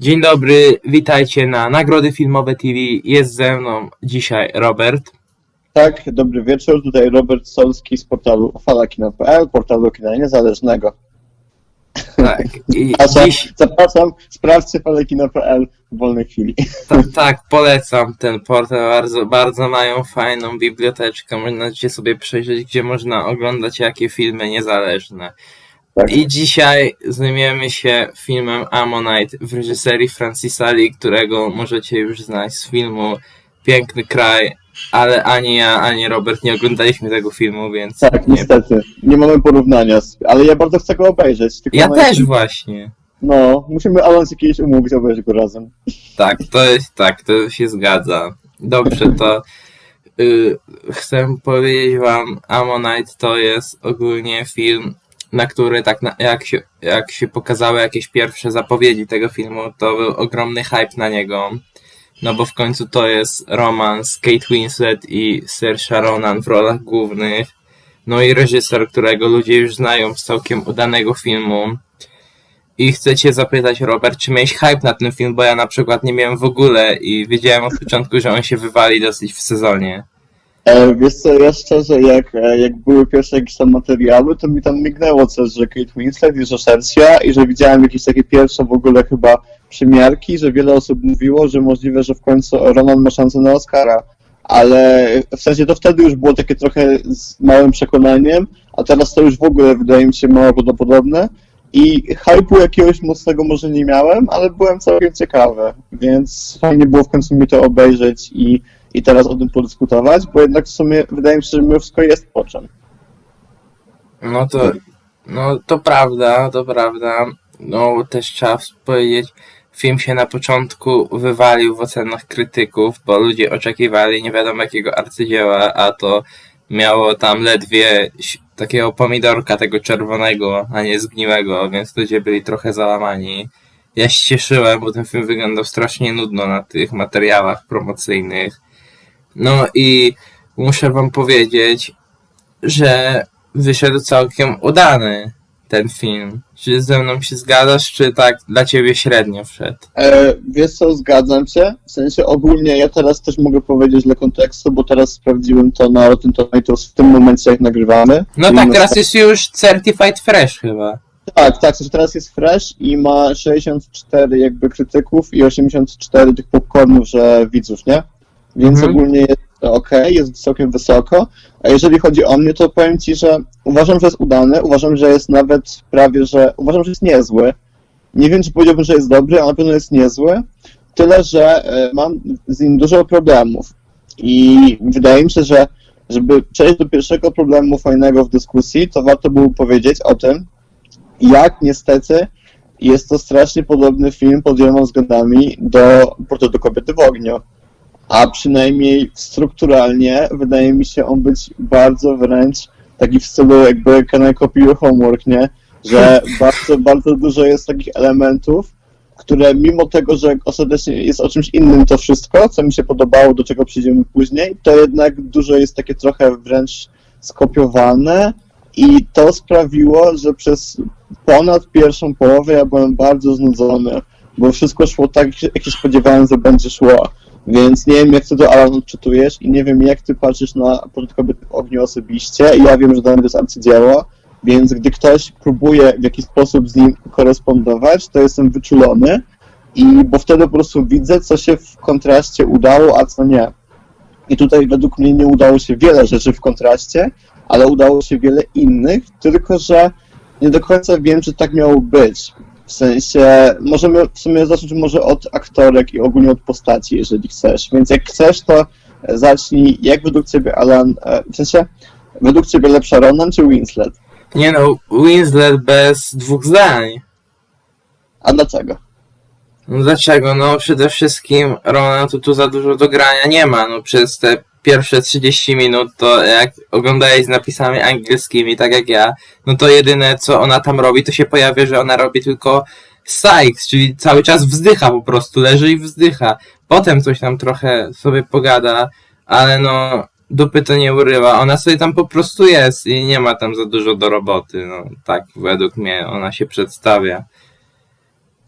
Dzień dobry, witajcie na Nagrody Filmowe TV. Jest ze mną dzisiaj Robert. Tak, dobry wieczór. Tutaj Robert Solski z portalu falakina.pl, portalu kina niezależnego. Tak, i Zapraszam, dziś, zapraszam sprawdźcie falakina.pl w wolnej chwili. ta, tak, polecam ten portal, bardzo, bardzo mają fajną biblioteczkę, możecie sobie przejrzeć, gdzie można oglądać jakie filmy niezależne. Tak. I dzisiaj zajmiemy się filmem Ammonite w reżyserii Francisa Lee, którego możecie już znać z filmu Piękny Kraj, ale ani ja, ani Robert nie oglądaliśmy tego filmu, więc Tak, nie. niestety. Nie mamy porównania, z- ale ja bardzo chcę go obejrzeć. Tylko Ja no- też właśnie. No, musimy Alonso kiedyś umówić, obejrzeć go razem. Tak, to jest tak, to się zgadza. Dobrze, to y, chcę powiedzieć wam, Ammonite to jest ogólnie film, na który tak na, jak, się, jak się pokazały jakieś pierwsze zapowiedzi tego filmu, to był ogromny hype na niego. No bo w końcu to jest romans Kate Winslet i Saoirse Ronan w rolach głównych. No i reżyser, którego ludzie już znają z całkiem udanego filmu. I chcę cię zapytać, Robert, czy miałeś hype na ten film, bo ja na przykład nie miałem w ogóle i wiedziałem od początku, że on się wywali dosyć w sezonie. E, wiesz co, ja szczerze, jak, e, jak były pierwsze jakieś tam materiały, to mi tam mignęło coś, że Kate Winslet i że Sersia i że widziałem jakieś takie pierwsze w ogóle chyba przymiarki, że wiele osób mówiło, że możliwe, że w końcu Ronan ma szansę na Oscara. Ale w sensie to wtedy już było takie trochę z małym przekonaniem, a teraz to już w ogóle wydaje mi się mało prawdopodobne. I hype'u jakiegoś mocnego może nie miałem, ale byłem całkiem ciekawy, więc fajnie było w końcu mi to obejrzeć i i teraz o tym podyskutować, bo jednak w sumie wydaje mi się, że mimo wszystko jest po czym. No to, no to prawda, to prawda. No też trzeba powiedzieć, film się na początku wywalił w ocenach krytyków, bo ludzie oczekiwali nie wiadomo jakiego arcydzieła, a to miało tam ledwie takiego pomidorka tego czerwonego, a nie zgniłego, więc ludzie byli trochę załamani. Ja się cieszyłem, bo ten film wyglądał strasznie nudno na tych materiałach promocyjnych. No i muszę wam powiedzieć, że wyszedł całkiem udany ten film. Czy ze mną się zgadzasz, czy tak dla ciebie średnio wszedł? E, wiesz co, zgadzam się. W sensie ogólnie ja teraz też mogę powiedzieć dla kontekstu, bo teraz sprawdziłem to na Rotten Tomatoes w tym momencie, jak nagrywamy. No I tak, teraz jest już Certified Fresh chyba. Tak, tak, sensie teraz jest fresh i ma 64 jakby krytyków i 84 tych popcornów, że widzów, nie? Więc Mhm. ogólnie jest ok, jest całkiem wysoko. A jeżeli chodzi o mnie, to powiem ci, że uważam, że jest udany, uważam, że jest nawet prawie, że uważam, że jest niezły. Nie wiem, czy powiedziałbym, że jest dobry, ale na pewno jest niezły. Tyle, że e, mam z nim dużo problemów. I wydaje mi się, że żeby przejść do pierwszego problemu fajnego w dyskusji, to warto było powiedzieć o tym, jak niestety jest to strasznie podobny film pod wieloma względami do Portretu kobiety w ogniu. A przynajmniej strukturalnie wydaje mi się on być bardzo wręcz taki w stylu jakby can I copy your homework, nie? Że bardzo, bardzo dużo jest takich elementów, które mimo tego, że ostatecznie jest o czymś innym to wszystko, co mi się podobało, do czego przyjdziemy później, to jednak dużo jest takie trochę wręcz skopiowane i to sprawiło, że przez ponad pierwszą połowę ja byłem bardzo znudzony, bo wszystko szło tak, jak się spodziewałem, że będzie szło. Więc nie wiem, jak ty to Alan odczytujesz i nie wiem, jak ty patrzysz na Portret kobiety w ogniu osobiście. Ja wiem, że to jest arcydzieło, więc gdy ktoś próbuje w jakiś sposób z nim korespondować, to jestem wyczulony i bo wtedy po prostu widzę, co się w kontraście udało, a co nie. I tutaj według mnie nie udało się wiele rzeczy w kontraście, ale udało się wiele innych, tylko że nie do końca wiem, czy tak miało być. W sensie, możemy w sumie zacząć może od aktorek i ogólnie od postaci, jeżeli chcesz. Więc jak chcesz, to zacznij, jak według ciebie Alan, e, w sensie, według ciebie lepsza Ronan czy Winslet? Nie no, Winslet bez dwóch zdań. A dlaczego? No dlaczego? No przede wszystkim Rona tu, tu za dużo do grania nie ma. No przez te pierwsze 30 minut to jak oglądałeś z napisami angielskimi, tak jak ja, no to jedyne co ona tam robi, to się pojawia, że ona robi tylko Sykes, czyli cały czas wzdycha po prostu, leży i wzdycha. Potem coś tam trochę sobie pogada, ale no dupy to nie urywa. Ona sobie tam po prostu jest i nie ma tam za dużo do roboty. No tak według mnie ona się przedstawia.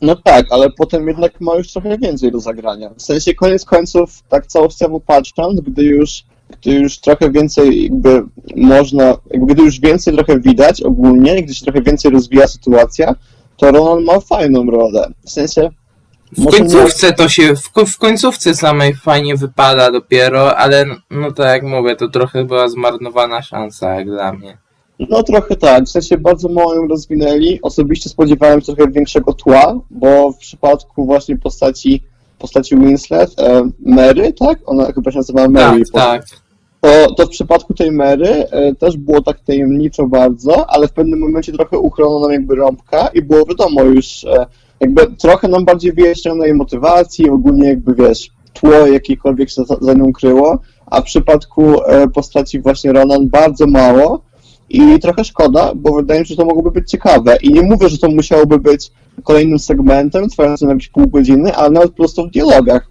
No tak, ale potem jednak ma już trochę więcej do zagrania. W sensie koniec końców, tak całościowo patrząc, gdy już, gdy już trochę więcej jakby można, jakby gdy już więcej trochę widać ogólnie, gdy się trochę więcej rozwija sytuacja, to Ronan ma fajną rolę. W sensie, W końcówce to się, w, w końcówce samej fajnie wypada dopiero, ale no tak jak mówię, to trochę była zmarnowana szansa jak dla mnie. No trochę tak, w sensie bardzo mało ją rozwinęli. Osobiście spodziewałem się trochę większego tła, bo w przypadku właśnie postaci postaci Winslet, e, Mary, tak? Ona chyba się nazywała Mary. Tak, tak. to, to w przypadku tej Mary e, też było tak tajemniczo bardzo, ale w pewnym momencie trochę uchroniono nam jakby rąbka i było wiadomo już, e, jakby trochę nam bardziej wyjaśniono jej motywacji, ogólnie jakby wiesz, tło jakiekolwiek się za, za nią kryło, a w przypadku e, postaci właśnie Ronan bardzo mało i trochę szkoda, bo wydaje mi się, że to mogłoby być ciekawe i nie mówię, że to musiałoby być kolejnym segmentem trwającym jakieś pół godziny, ale nawet po prostu w dialogach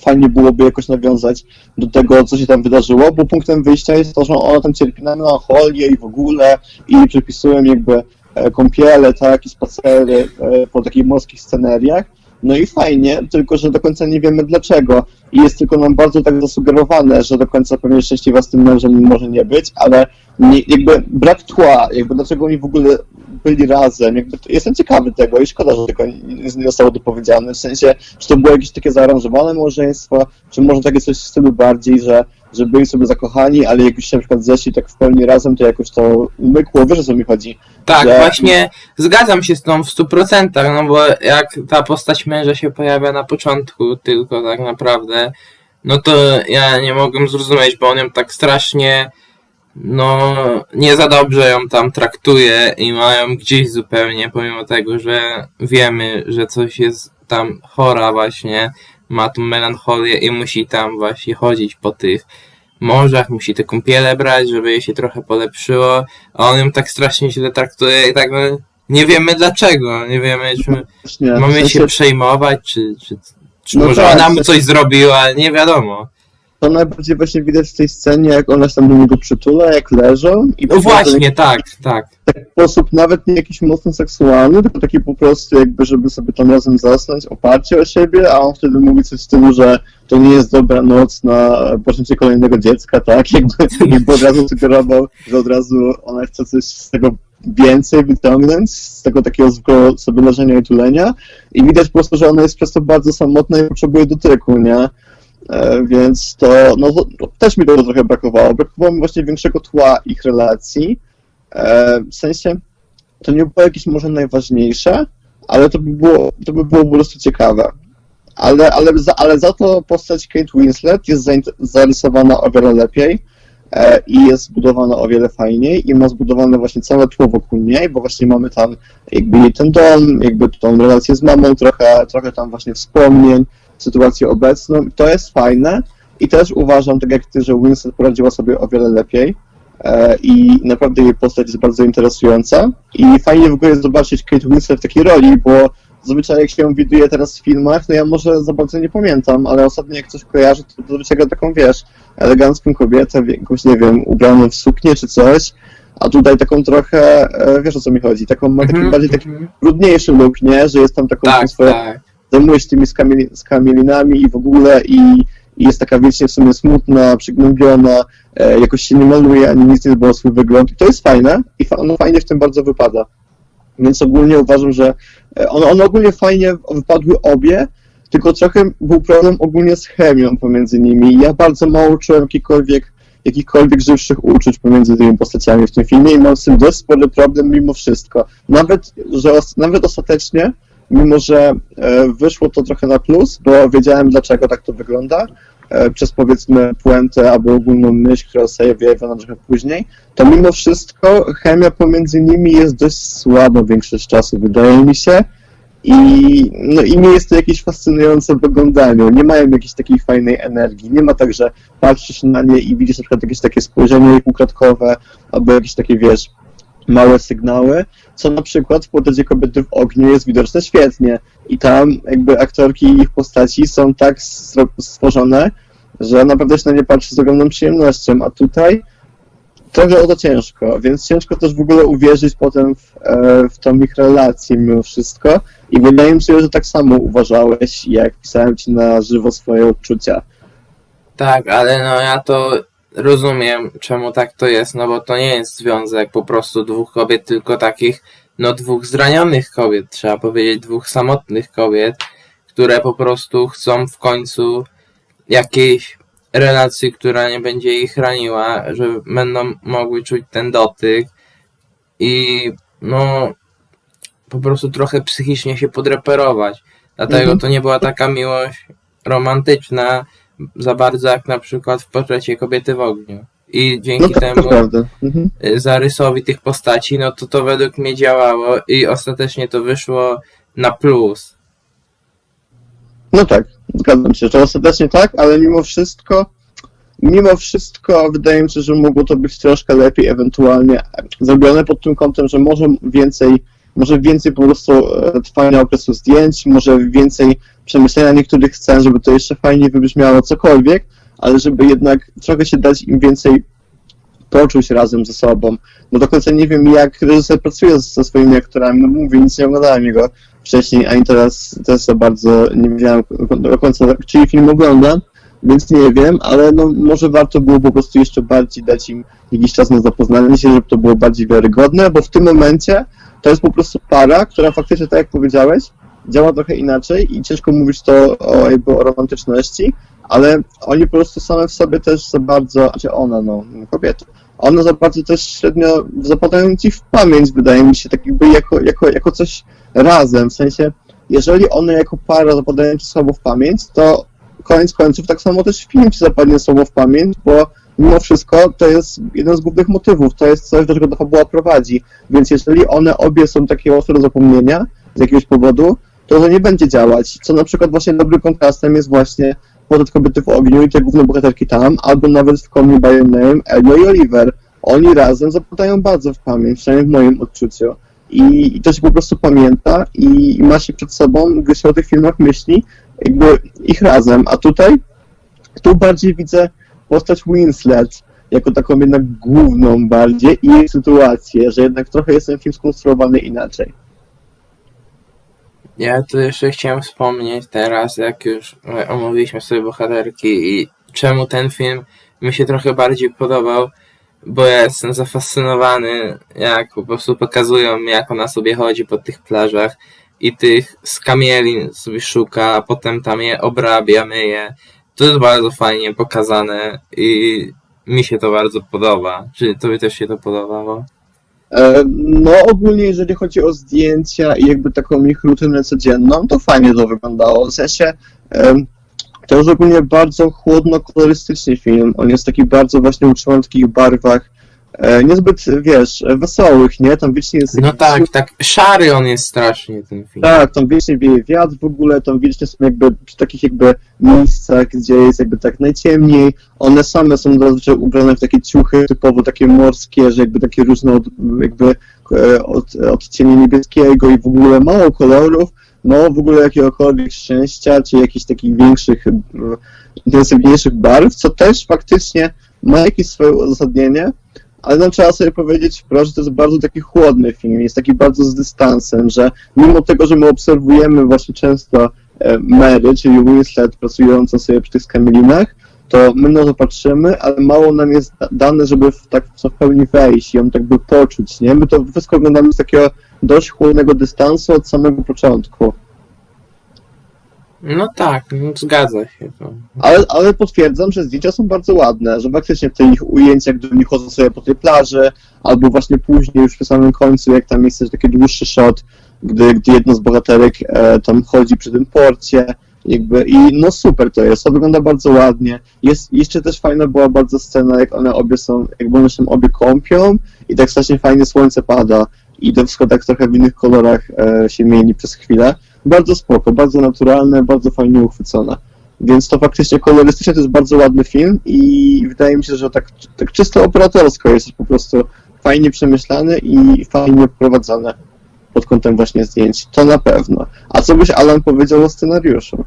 fajnie byłoby jakoś nawiązać do tego, co się tam wydarzyło, bo punktem wyjścia jest to, że ona tam cierpi na melancholię i w ogóle i przepisują jakby e, kąpiele, tak, i spacery e, po takich morskich sceneriach. No i fajnie, tylko że do końca nie wiemy dlaczego. I jest tylko nam bardzo tak zasugerowane, że do końca pewnie szczęśliwa z tym mężem może nie być, ale nie, jakby brak tła, jakby dlaczego oni w ogóle byli razem, jakby to, jestem ciekawy tego i szkoda, że tego nie, nie zostało dopowiedziane, w sensie, czy to było jakieś takie zaaranżowane małżeństwo, czy może takie coś w stylu bardziej, że, że byli sobie zakochani, ale jak już się na przykład zeszli tak w pełni razem, to jakoś to umykło, wiesz o co mi chodzi? Tak, że- właśnie zgadzam się z tą w 100%, no bo jak ta postać męża się pojawia na początku tylko tak naprawdę, no to ja nie mogłem zrozumieć, bo on ją tak strasznie, no nie za dobrze ją tam traktuje i mają gdzieś zupełnie, pomimo tego, że wiemy, że coś jest tam chora właśnie, ma tą melancholię i musi tam właśnie chodzić po tych morzach, musi te kąpiele brać, żeby jej się trochę polepszyło, a on ją tak strasznie źle traktuje i tak no, nie wiemy dlaczego, nie wiemy czy Właśnie, w mamy sensie, się przejmować, czy, czy, czy No może tak, ona mu to- coś zrobiła, nie wiadomo. To najbardziej właśnie widać w tej scenie, jak ona się tam do niego przytula, jak leżą i No właśnie, tak, tak. w sposób nawet nie jakiś mocno seksualny, tylko taki po prostu jakby, żeby sobie tam razem zasnąć, oparcie o siebie, a on wtedy mówi coś w stylu, że to nie jest dobra noc na poczęcie kolejnego dziecka, tak? Jakby, jakby od razu sugerował, że od razu ona chce coś z tego więcej wyciągnąć, z tego takiego zwykłego sobie leżenia i tulenia i widać po prostu, że ona jest przez to bardzo samotna i potrzebuje dotyku, nie? E, Więc to, no też mi tego trochę brakowało. Brakowało mi właśnie większego tła ich relacji. E, W sensie, to nie było jakieś może najważniejsze, ale to by było, to by było po prostu ciekawe. Ale, ale, za, ale za to postać Kate Winslet jest zarysowana o wiele lepiej e, i jest zbudowana o wiele fajniej i ma zbudowane właśnie całe tło wokół niej, bo właśnie mamy tam jakby ten dom, jakby tą relację z mamą, trochę, trochę tam właśnie wspomnień, sytuację obecną. To jest fajne i też uważam, tak jak ty, że Winslet poradziła sobie o wiele lepiej e, i naprawdę jej postać jest bardzo interesująca i fajnie w ogóle zobaczyć Kate Winslet w takiej roli, bo zazwyczaj jak się ją widuje teraz w filmach, no ja może za bardzo nie pamiętam, ale ostatnio jak coś kojarzę, to zazwyczaj gra taką, wiesz, elegancką kobietę, jakąś, nie wiem, ubraną w suknię czy coś, a tutaj taką trochę, e, wiesz o co mi chodzi, taką ma taki Mhm, bardziej taki mhm. brudniejszy look, nie, że jest tam taką Tak, swoją tak. Zajmuje się tymi skamieli, skamielinami i w ogóle i, i jest taka wiecznie w sumie smutna, przygnębiona, e, jakoś się nie maluje, ani nic nie dba o swój wygląd. I to jest fajne i fa- ono fajnie w tym bardzo wypada. Więc ogólnie uważam, że one, one ogólnie fajnie wypadły obie, tylko trochę był problem ogólnie z chemią pomiędzy nimi. Ja bardzo mało czułem jakikolwiek, jakichkolwiek żywszych uczuć pomiędzy tymi postaciami w tym filmie i mam z tym dość spory problem mimo wszystko. Nawet, że os- nawet ostatecznie mimo że e, wyszło to trochę na plus, bo wiedziałem dlaczego tak to wygląda, e, przez powiedzmy puentę albo ogólną myśl, która zostaje wyjawiona trochę później, to mimo wszystko chemia pomiędzy nimi jest dość słaba większość czasu, wydaje mi się. I, no, I nie jest to jakieś fascynujące w. Nie mają jakiejś takiej fajnej energii. Nie ma tak, że patrzysz na nie i widzisz na przykład jakieś takie spojrzenie ich ukradkowe, albo jakieś takie, wiesz, małe sygnały, co na przykład w portrecie kobiety w ogniu jest widoczne świetnie. I tam jakby aktorki i ich postaci są tak stworzone, że naprawdę się na nie patrzy z ogromną przyjemnością, a tutaj trochę o to ciężko, więc ciężko też w ogóle uwierzyć potem w, e, w tą ich relację mimo wszystko. I wydaje mi się, że tak samo uważałeś, jak pisałem ci na żywo swoje odczucia. Tak, ale no ja to rozumiem, czemu tak to jest, no bo to nie jest związek po prostu dwóch kobiet, tylko takich, no dwóch zranionych kobiet, trzeba powiedzieć, dwóch samotnych kobiet, które po prostu chcą w końcu jakiejś relacji, która nie będzie ich raniła, że będą mogły czuć ten dotyk i no po prostu trochę psychicznie się podreperować. Dlatego Mhm. to nie była taka miłość romantyczna za bardzo jak na przykład w portrecie kobiety w ogniu. I No dzięki to temu. Mhm. y, zarysowi tych postaci, no to to według mnie działało i ostatecznie to wyszło na plus. No tak, zgadzam się, że ostatecznie tak, ale mimo wszystko, mimo wszystko wydaje mi się, że mogło to być troszkę lepiej ewentualnie zrobione pod tym kątem, że może więcej, może więcej po prostu e, trwania okresu zdjęć, może więcej przemyślenia niektórych scen, żeby to jeszcze fajniej wybrzmiało, cokolwiek, ale żeby jednak trochę się dać im więcej poczuć razem ze sobą. Bo do końca nie wiem, jak reżyser pracuje ze swoimi aktorami, no mówię, nic nie oglądałem jego wcześniej, ani teraz też za bardzo nie wiedziałem do końca, czyj film oglądam, więc nie wiem, ale no może warto było po prostu jeszcze bardziej dać im jakiś czas na zapoznanie się, żeby to było bardziej wiarygodne, bo w tym momencie to jest po prostu para, która faktycznie, tak jak powiedziałeś, działa trochę inaczej i ciężko mówić to o, jakby o romantyczności, ale oni po prostu same w sobie też za bardzo, znaczy ona, no, kobieta, one za bardzo też średnio zapadają ci w pamięć, wydaje mi się, tak jakby jako, jako, jako coś razem, w sensie, jeżeli one jako para zapadają ci słabo w pamięć, to koniec końców tak samo też film ci zapadnie słabo w pamięć, bo mimo wszystko to jest jeden z głównych motywów, to jest coś, do czego ta fabuła prowadzi, więc jeżeli one obie są takie łatwe do zapomnienia z jakiegoś powodu, to to nie będzie działać, co na przykład właśnie dobrym kontrastem jest właśnie Portret kobiety w ogniu i te główne bohaterki tam, albo nawet w Call Me By Your Name, Elio i Oliver. Oni razem zapadają bardzo w pamięć, przynajmniej w moim odczuciu. I, i to się po prostu pamięta i, i ma się przed sobą, gdy się o tych filmach myśli, jakby ich razem. A tutaj, tu bardziej widzę postać Winslet jako taką jednak główną bardziej i jej sytuację, że jednak trochę jest ten film skonstruowany inaczej. Ja tu jeszcze chciałem wspomnieć teraz, jak już e, omówiliśmy sobie bohaterki i czemu ten film mi się trochę bardziej podobał, bo ja jestem zafascynowany, jak po prostu pokazują jak ona sobie chodzi po tych plażach i tych skamielin sobie szuka, a potem tam je obrabia, myje. To jest bardzo fajnie pokazane i mi się to bardzo podoba. Czy tobie też się to podobało? E, No ogólnie jeżeli chodzi o zdjęcia i jakby taką ich rutynę codzienną, to fajnie to wyglądało. W sensie em, to jest ogólnie bardzo chłodno-kolorystyczny film. On jest taki bardzo właśnie utrzymany w takich barwach e, niezbyt, wiesz, wesołych, nie? Tam wiecznie jest No tak, tak. Szary on jest strasznie ten film. tak, tam wiecznie wieje wiatr w ogóle, tam wiecznie są jakby przy takich jakby miejscach, gdzie jest jakby tak najciemniej. One same są zazwyczaj ubrane w takie ciuchy typowo takie morskie, że jakby takie różne od, jakby e, od, odcienie niebieskiego i w ogóle mało kolorów, mało w ogóle jakiegokolwiek szczęścia, czy jakichś takich większych, e, intensywniejszych barw, co też faktycznie ma jakieś swoje uzasadnienie, ale no trzeba sobie powiedzieć wprost, że to jest bardzo taki chłodny film, jest taki bardzo z dystansem, że mimo tego, że my obserwujemy właśnie często e, Mary, czyli Winslet pracującą sobie przy tych skamielinach, to my na to patrzymy, ale mało nam jest da- dane, żeby w, tak w pełni wejść i ją tak by poczuć, nie? My to wszystko oglądamy z takiego dość chłodnego dystansu od samego początku. No tak, no, zgadza się to. Ale, ale potwierdzam, że zdjęcia są bardzo ładne, że faktycznie te ich ujęcia, gdy oni chodzą sobie po tej plaży, albo właśnie później, już przy samym końcu, jak tam jest też taki dłuższy shot, gdy, gdy jedna z bohaterek e, tam chodzi przy tym porcie, jakby i no super to jest, to wygląda bardzo ładnie. Jest, jeszcze też fajna była bardzo scena, jak one obie są, jakby one się obie kąpią i tak strasznie fajnie słońce pada i wszystko tak trochę w innych kolorach e, się mieni przez chwilę. Bardzo spoko, bardzo naturalne, bardzo fajnie uchwycone. Więc to faktycznie kolorystycznie to jest bardzo ładny film i wydaje mi się, że tak, tak czysto operatorsko jest po prostu fajnie przemyślany i fajnie prowadzony pod kątem właśnie zdjęć. To na pewno. A co byś Alan powiedział o scenariuszu?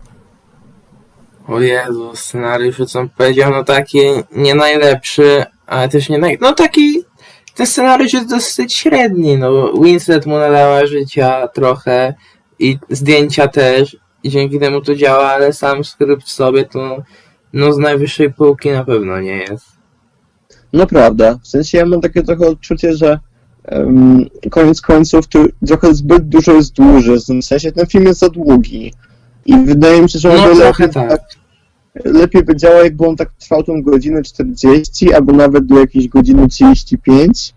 O Jezu, scenariusz, co on powiedział, no taki nie najlepszy, ale też nie naj... No taki... Ten scenariusz jest dosyć średni, no. Winslet mu nadała życia trochę i zdjęcia też i dzięki temu to działa, ale sam skrypt w sobie to no z najwyższej półki na pewno nie jest. No prawda. W sensie ja mam takie trochę odczucie, że um, koniec końców tu trochę zbyt dużo jest dłuży. W sensie ten film jest za długi. I wydaje mi się, że on No lepiej, tak. lepiej by działał, jakby on tak trwał tą godzinę 40, albo nawet do jakiejś godziny 35.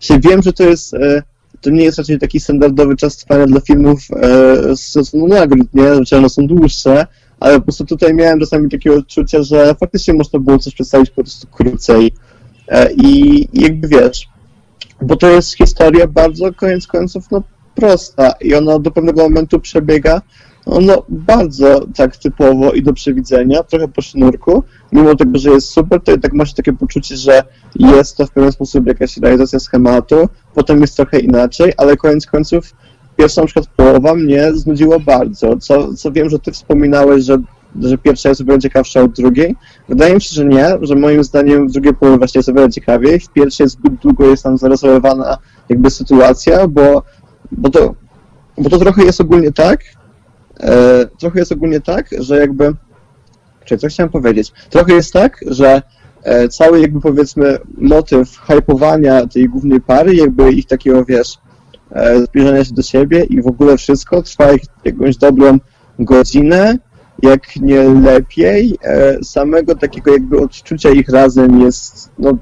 Się wiem, że to jest. E, to nie jest raczej taki standardowy czas trwania dla filmów e, z sezonu nagród, nie? Znaczy one są dłuższe, ale po prostu tutaj miałem czasami takie odczucie, że faktycznie można było coś przedstawić po prostu krócej. E, I jakby wiesz, bo to jest historia bardzo koniec końców no, prosta i ona do pewnego momentu przebiega no, bardzo tak typowo i do przewidzenia, trochę po sznurku. Mimo tego, że jest super, to jednak masz takie poczucie, że jest to w pewien sposób jakaś realizacja schematu, potem jest trochę inaczej, ale koniec końców pierwsza na przykład połowa mnie znudziła bardzo, co, co wiem, że ty wspominałeś, że, że pierwsza jest o wiele ciekawsza od drugiej. Wydaje mi się, że nie, że moim zdaniem w drugiej połowie właśnie jest o wiele ciekawiej, w pierwszej zbyt długo jest tam zarysowana jakby sytuacja, bo, bo, to, bo to trochę jest ogólnie tak, e, trochę jest ogólnie tak, że jakby, czy co chciałem powiedzieć, trochę jest tak, że e, cały jakby powiedzmy motyw hypowania tej głównej pary, jakby ich takiego, wiesz, e, zbliżania się do siebie i w ogóle wszystko trwa ich jakąś dobrą godzinę, jak nie lepiej. E, samego takiego jakby odczucia ich razem jest no,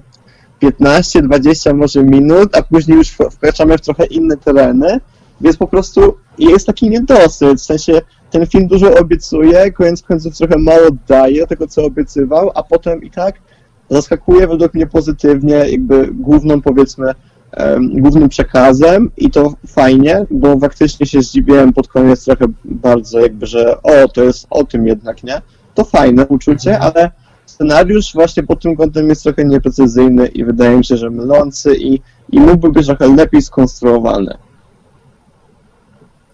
15-20 może minut, a później już wkraczamy w trochę inne tereny, więc po prostu jest taki niedosyt, w sensie ten film dużo obiecuje, koniec końców trochę mało daje tego, co obiecywał, a potem i tak zaskakuje według mnie pozytywnie, jakby główną powiedzmy em, głównym przekazem i to fajnie, bo faktycznie się zdziwiłem pod koniec trochę bardzo jakby, że o, to jest o tym jednak, nie? To fajne uczucie, ale scenariusz właśnie pod tym kątem jest trochę nieprecyzyjny i wydaje mi się, że mylący i, i mógłby być trochę lepiej skonstruowany.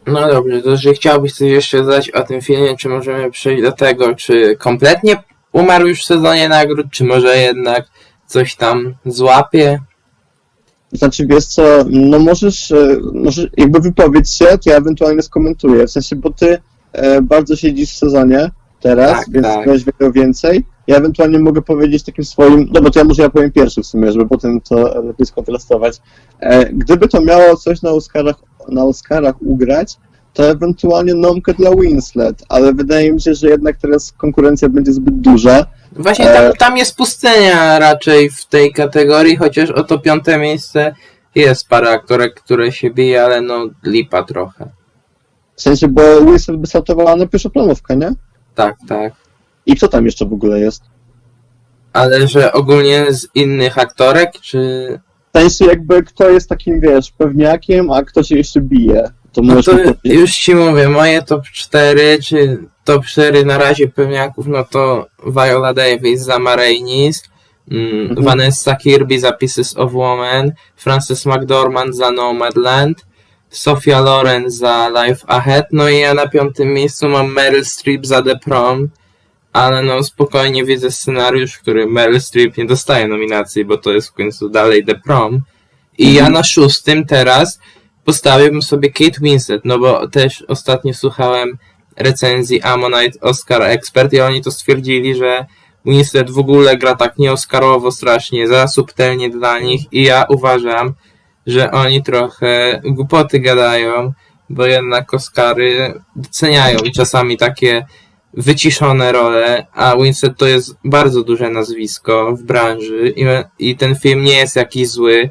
No dobrze, to jeżeli chciałbyś coś jeszcze zadać o tym filmie, czy możemy przejść do tego, czy kompletnie umarł już w sezonie nagród, czy może jednak coś tam złapie? Znaczy, wiesz co, no możesz, e, możesz jakby wypowiedź się, to ja ewentualnie skomentuję, w sensie, bo ty e, bardzo siedzisz w sezonie teraz, Tak, więc tak. wiesz wiele więcej. Ja ewentualnie mogę powiedzieć takim swoim, no bo to ja może ja powiem pierwszy w sumie, żeby potem to lepiej skontrastować. E, gdyby to miało coś na Oscarach, na Oscarach ugrać, to ewentualnie nomkę dla Winslet, ale wydaje mi się, że jednak teraz konkurencja będzie zbyt duża. Właśnie E. tam, tam jest pustynia raczej w tej kategorii, chociaż o to piąte miejsce jest parę aktorek, które się bije, ale no lipa trochę. W sensie, bo Winslet by startowała na pierwszoplanówkę, nie? Tak, tak. I co tam jeszcze w ogóle jest? Ale że ogólnie z innych aktorek, czy... Sensie jakby kto jest takim, wiesz, pewniakiem, a kto się jeszcze bije. To No to już ci mówię, moje top 4, czy top 4 na razie pewniaków, no to Viola Davis za Ma Rainey's, mm, Mhm. Vanessa Kirby za Pieces of Woman, Frances McDormand za Nomadland, Sophia Loren za Life Ahead, no i ja na piątym miejscu mam Meryl Streep za The Prom, ale no spokojnie widzę scenariusz, w którym Meryl Streep nie dostaje nominacji, bo to jest w końcu dalej The Prom. I ja na szóstym teraz postawiłbym sobie Kate Winslet, no bo też ostatnio słuchałem recenzji Ammonite Oscar Expert i oni to stwierdzili, że Winslet w ogóle gra tak nieoskarowo strasznie, za subtelnie dla nich i ja uważam, że oni trochę głupoty gadają, bo jednak Oscary doceniają czasami takie wyciszone role, a Winslet to jest bardzo duże nazwisko w branży i, i ten film nie jest jakiś zły,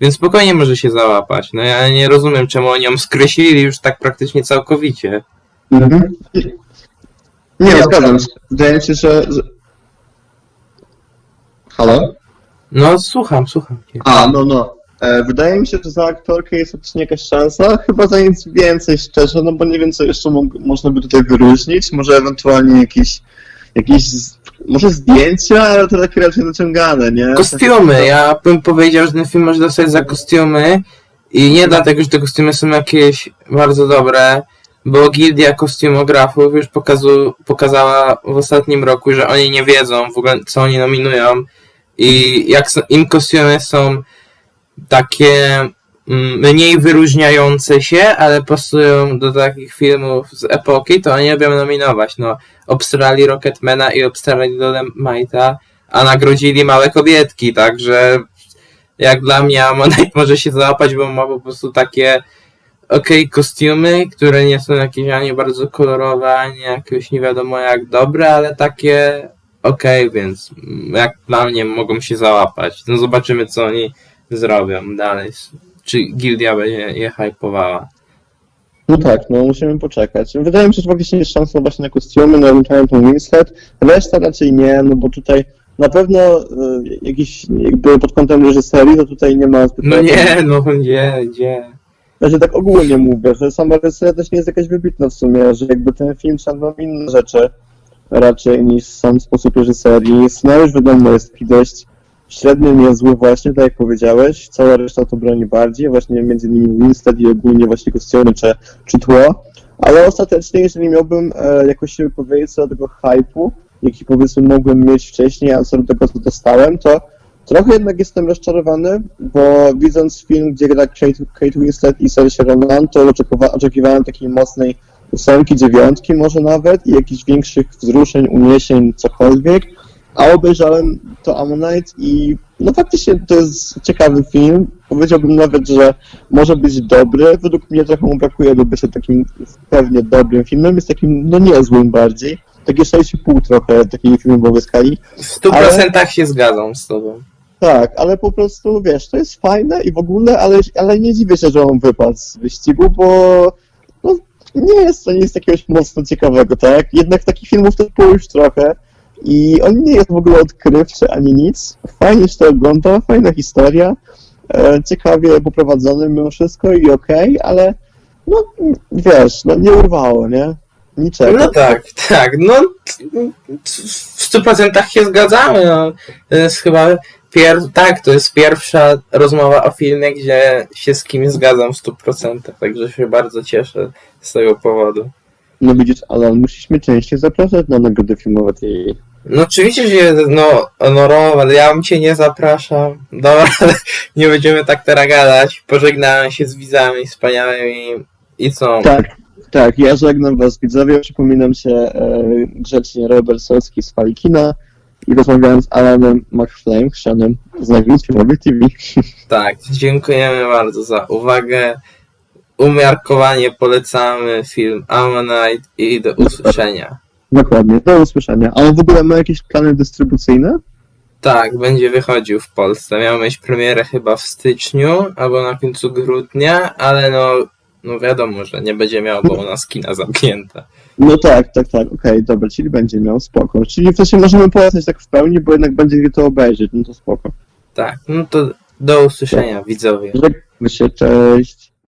więc spokojnie może się załapać. No ja nie rozumiem, czemu oni ją skreślili już tak praktycznie całkowicie. Mhm. Nie, no, zgadzam się. Wydaje mi się, że... że- Halo? No słucham, słucham cię. A, no, no. E, wydaje mi się, że za aktorkę jest faktycznie jakaś szansa. Chyba za nic więcej, szczerze, no bo nie wiem, co jeszcze mo- można by tutaj wyróżnić. Może ewentualnie jakieś... Jakieś... Może zdjęcia, ale to takie raczej naciągane, nie? Kostiumy, ja bym powiedział, że ten film może dostać za kostiumy i nie dlatego, że te kostiumy są jakieś bardzo dobre, bo Gildia Kostiumografów już pokazu, pokazała w ostatnim roku, że oni nie wiedzą w ogóle, co oni nominują i jak im kostiumy są takie mm, mniej wyróżniające się, ale pasują do takich filmów z epoki, to oni lubią nominować. No, obstrali Rocketmana i obstrali Dolemite'a, a nagrodzili małe kobietki, także jak dla mnie Ammonite może się załapać, bo ma po prostu takie okej kostiumy, które nie są jakieś ani bardzo kolorowe, ani jakieś nie wiadomo jak dobre, ale takie okej, więc mm, jak dla mnie mogą się załapać. No zobaczymy co oni zrobią dalej. Czy gildia będzie je hypowała. No tak, no musimy poczekać. Wydaje mi się, że faktycznie jest szansa właśnie na kostiumy, na ewentualnie tą Winslet. Reszta raczej nie, no bo tutaj na pewno y, jakiś jakby pod kątem reżyserii, to tutaj nie ma zbyt No nie, no gdzie, gdzie. Znaczy tak ogólnie mówię, że sama reżyseria też nie jest jakaś wybitna w sumie, że jakby ten film szanował inne rzeczy raczej niż sam sposób reżyserii. Scenariusz wiadomo jest taki dość średnio niezły właśnie, tak jak powiedziałeś. Cała reszta to broni bardziej, właśnie między innymi Winstead i ogólnie właśnie kostiumy czy, czy tło. Ale ostatecznie, jeżeli miałbym e, jakoś się wypowiedzieć co do tego hype'u, jaki powiedzmy mogłem mieć wcześniej, a co do tego, co dostałem, to trochę jednak jestem rozczarowany, bo widząc film, gdzie gra Kate, Kate Winslet i Saoirse Ronan, to oczekiwa, oczekiwałem takiej mocnej ósemki, dziewiątki może nawet i jakichś większych wzruszeń, uniesień, cokolwiek, a obejrzałem to Ammonite i no faktycznie to jest ciekawy film. Powiedziałbym nawet, że może być dobry. Według mnie trochę mu brakuje, by być takim pewnie dobrym filmem. Jest takim, no niezłym bardziej. Takie 6,5 trochę takiej filmowej skali. W stu Ale- procentach się zgadzam z tobą. Tak, ale po prostu wiesz, to jest fajne i w ogóle, ale, ale nie dziwię się, że on wypadł z wyścigu, bo no, nie jest to nic jakiegoś mocno ciekawego, tak? Jednak takich filmów to było już trochę i on nie jest w ogóle odkrywczy ani nic. Fajnie się to ogląda, fajna historia, e, ciekawie poprowadzony mimo wszystko i okej, ale no wiesz, no nie urwało, nie? Niczego. No tak, tak, no w stu procentach się zgadzamy, no. To jest chyba pier... tak, to jest pierwsza rozmowa o filmie, gdzie się z kimś zgadzam w stu procentach, także się bardzo cieszę z tego powodu. No widzisz, ale mnie częściej zapraszać na nagrody filmowe tej No oczywiście, że jest, no, honorowa, ja bym cię nie zapraszam. Dobra, ale nie będziemy tak teraz gadać. Pożegnałem się z widzami wspaniałymi i co? Tak, tak, ja żegnam was widzowie, przypominam się e, grzecznie Robert Solski z Falikina i rozmawiałem z Alanem McFlame, chrzczonym z nagród filmowych TV. Tak, dziękujemy bardzo za uwagę. Umiarkowanie polecamy film Ammonite i do usłyszenia. Dokładnie, do usłyszenia. A on w ogóle ma jakieś plany dystrybucyjne? Tak, będzie wychodził w Polsce. Miał mieć premierę chyba w styczniu albo na końcu grudnia, ale no, no wiadomo, że nie będzie miał, bo u nas kina zamknięte. No tak, tak, tak, okej, dobra, czyli będzie miał, spoko. Czyli w sensie możemy polecać tak w pełni, bo jednak będzie to obejrzeć, no to spoko. Tak, no to do usłyszenia widzowie. Żegnam się, cześć.